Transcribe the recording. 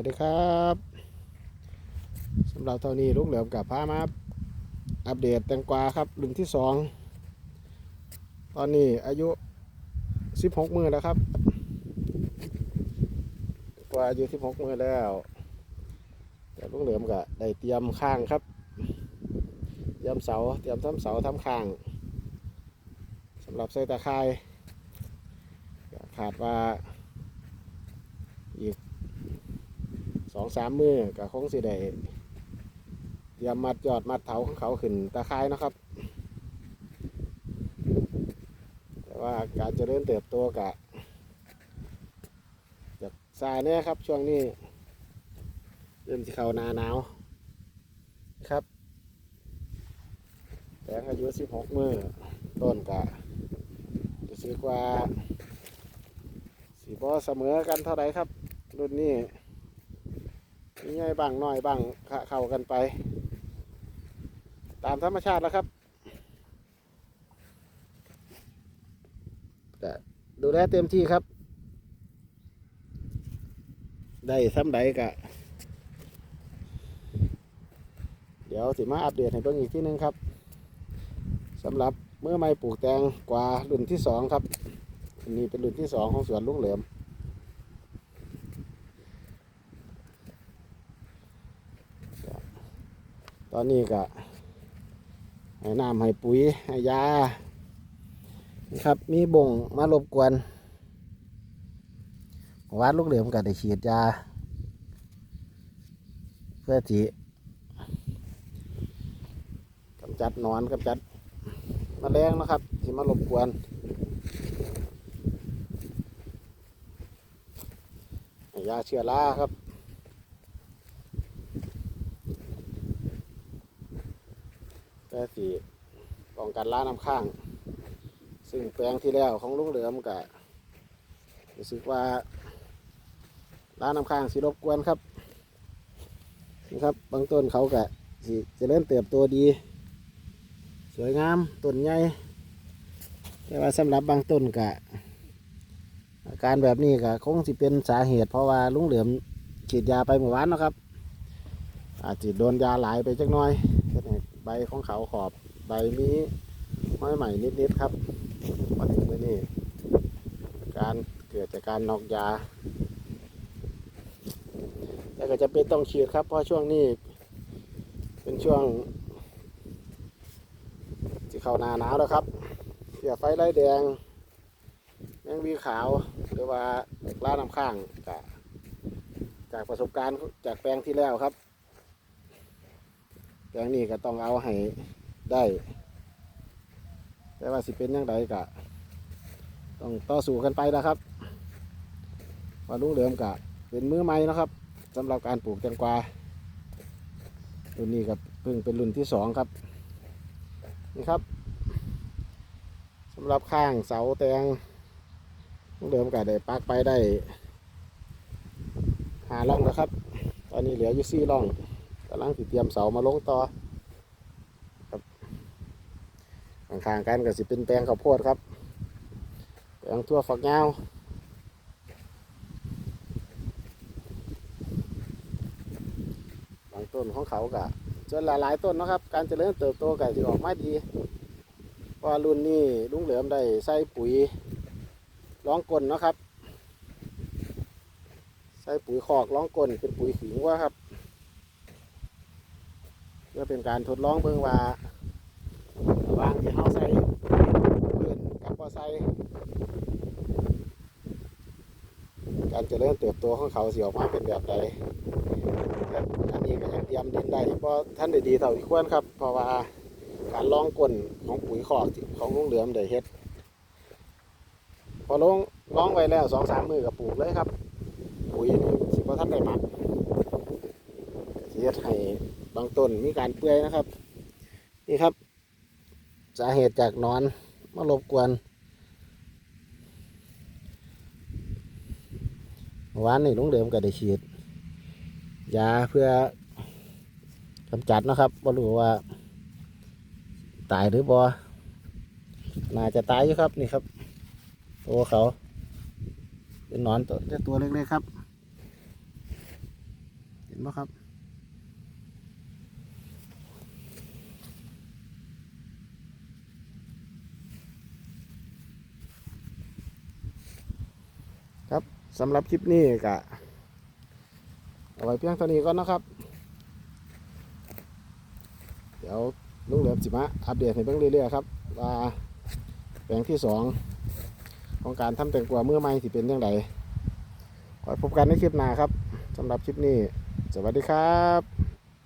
วัสดีครับสำหรับเท่านี้ลุงเหลิมกับพามาอัปเดตแตงกวาครับรุ่นที่สองตอนนี้อายุ16มือแล้วครับกว่าอายุ16มือแล้วแต่ลุงเหลิมก็ได้เตรียมข้างครับ เตรียมเสาเตรียมทำเสาทำข้างสำหรับใส่ตะไคร้ขาดว่า ส องสามมือกับคงสิได้เตรียมมัดยอดมัดเถาของเขาขึ้นตะไคร้นะครับ แต่ว่าการเจริญเติบโตกะจากซาเนี่ยครับช่วงนี้ เริ่มที่เขานาหนาวครับแต่อายุสิบหกมือต้นกะรู้สึกว่าสีบอเสมอกันเท่าไหร่ครับ รุ่นนี้ มีไงบ้างน้อยบ้างเข้ากันไป ตามธรรมชาติแล้วครับดูแลเต็มที่ครับ ได้ซ้ำใดกะ เดี๋ยวสิมาอัปเดตให้เบิ่งอีกที่นึงครับสำหรับเมื่อไม่ปลูกแตงกว่ารุ่นที่สองครับอันนี้เป็นรุ่นที่สองของสวนลุงเหลิม ตอนนี้ก็ให้น้ำให้ปุ๋ยให้ยาครับมีบ่งมารบกวนวัดลูกเหลือมก็ได้ฉีดยา เพื่อที่กำจัดนอนกำจัดแมลงนะครับ ที่มารบกวนให้ยาเชื้อราครับ เพื่อสีป้องกันล้าน้ำข้าง ซึ่งแปลงที่แล้วของลุงเหลือมก็รู้สึกว่าล้าน้ำข้างสีรบกวนครับนี่ครับบางต้นเขาก็สิเจะเริ่มเติบโตดี สวยงามต้นใหญ่แต่ว่าสำหรับบางต้นก็อาการแบบนี้ก็คงสิเป็นสาเหตุ เพราะว่าลุงเหลือมฉีดยาไปเมื่อวานนะครับ อาจจะโดนยาหลายไปจักหน้อย ใบของเขาขอบใบมีไม้ใหม่นิดๆครับมาถึงมื้อนี้การเกิดจากการนอกยาแต่ก็จะเป็นต้องฉีดครับ เพราะช่วงนี้ เป็นช่วงที่เข้าหนาหนาวแล้วครับเสียไฟไล่แดง แมงวีขาว หรือว่าล่าน้ำข้างจากประสบการณ์จากแปลงที่แล้วครับ งนี้ก็ต้องเอาให้ได้ แต่ว่าสิเป็นยังไงกะต้องต่อสู้กันไปนะครับว่าลุงเหลือมกะเป็นมือใหม่นะครับสำหรับการปลูกแตงกวารุ่นนี้กับเพิ่งเป็นรุ่นที่สองครับนี่ครับสำหรับข้างเสาแตงลุงเหลือมกะได้ปักไปได้หาล่องนะครับ ตอนนี้เหลืออยู่สี่ล่อง กำลังติเตรียมเสามาลงต่อครับข้างๆกันก็สิเป็นแปลงข้าวโพดครับแปลงทั่วฝักยาวบางต้นของเขาก็จนหลายๆต้นนะครับ การเจริญเติบโตก็จะออกมาดีพราะว่ารุ่นนี้ลุงเหลือมได้ใส่ปุ๋ยร้องกลนนะครับ ใส่ปุ๋ยคอกร้องกลนเป็นปุ๋ยขิงว่าครับ พื่อเป็นการทดลองเบิ่งว่าระหว่างที่เขาใส่พื้นกับบ่ใส่การเจริญเติบโตของเขาสิออกมาเป็นแบบใดอันนี้ก็ยังเตรียมดินได้เพราะท่านได้ดีเท่าที่ควรครับ เพราะว่าการลองกลนของปุ๋ยคอกของลุงเหลือมได้เฮ็ด พอลงลองไว้แล้วสองสามมือกับปลูกเลยครับ ปุ๋ยนี่สิเพราะท่านได้หมักเฮ็ดให้ บางต้นมีการเปื่อยนะครับ นี่ครับ สาเหตุจากนอนมารบกวนเมื่อวานนี่ลุงเดิมก็ได้ฉีดยาเพื่อกำจัดนะครับบ่รู้ว่า ตายหรือบ่น่าจะตายอยู่ครับนี่ครับ ตัวเขา เป็นนอนตัวตัวเล็กๆครับ เห็นไหมครับ ครับสำหรับคลิปนี้ก็เอาไว้เพียงเท่านี้ก่อนนะครับ เดี๋ยวลุงเหลือสิมาอัปเดตให้เบิ่งเรื่อยๆครับว่าแปลงที่สองของการทำแตงกวาเมื่อไม่สิเป็นยังไงขอพบกันในคลิปหน้าครับสำหรับคลิปนี้ สวัสดีครับ